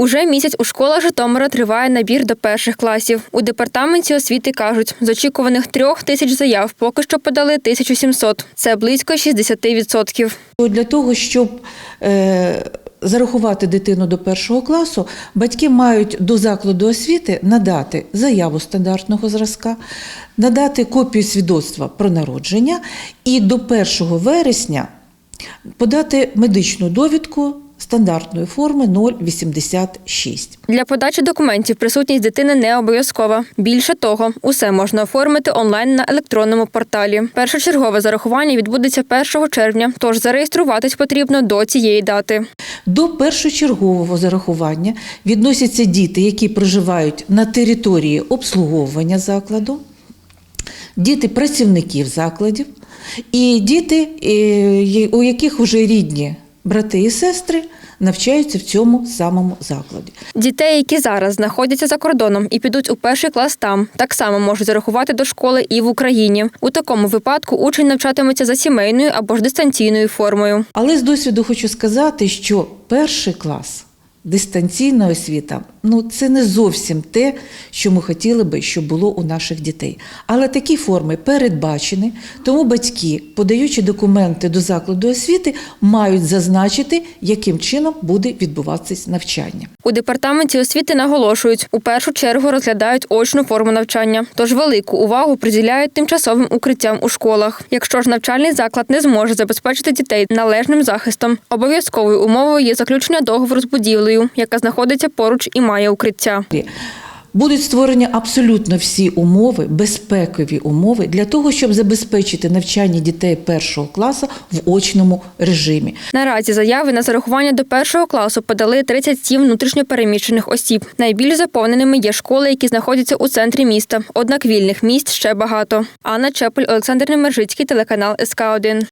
Уже місяць у школах Житомира триває набір до перших класів. У департаменті освіти кажуть, з очікуваних трьох тисяч заяв поки що подали 1700. Це близько 60%. Для того, щоб е, зарахувати дитину до першого класу, батьки мають до закладу освіти надати заяву стандартного зразка, надати копію свідоцтва про народження і до 1 вересня подати медичну довідку стандартної форми 086. Для подачі документів присутність дитини не обов'язкова. Більше того, усе можна оформити онлайн на електронному порталі. Першочергове зарахування відбудеться 1 червня, тож зареєструватись потрібно до цієї дати. До першочергового зарахування відносяться діти, які проживають на території обслуговування закладу, діти працівників закладів і діти, е, у яких вже рідні брати і сестри навчаються в цьому самому закладі. Дітей, які зараз знаходяться за кордоном і підуть у перший клас там, так само можуть зарахувати до школи і в Україні. У такому випадку учень навчатиметься за сімейною або ж дистанційною формою. Але з досвіду хочу сказати, що перший клас. Дистанційна освіта ну це не зовсім те, що ми хотіли би, щоб було у наших дітей. Але такі форми передбачені, тому батьки, подаючи документи до закладу освіти, мають зазначити, яким чином буде відбуватися навчання. У департаменті освіти наголошують, у першу чергу розглядають очну форму навчання, тож велику увагу приділяють тимчасовим укриттям у школах. Якщо ж навчальний заклад не зможе забезпечити дітей належним захистом, обов'язковою умовою є заключення договору з будівлею, яка знаходиться поруч і має укриття. Будуть створені абсолютно всі умови, безпекові умови для того, щоб забезпечити навчання дітей першого класу в очному режимі. Наразі заяви на зарахування до першого класу подали 37 внутрішньопереміщених осіб. Найбільш заповненими є школи, які знаходяться у центрі міста. Однак вільних місць ще багато. Анна Чепель, Олександр Немержицький, телеканал СК 1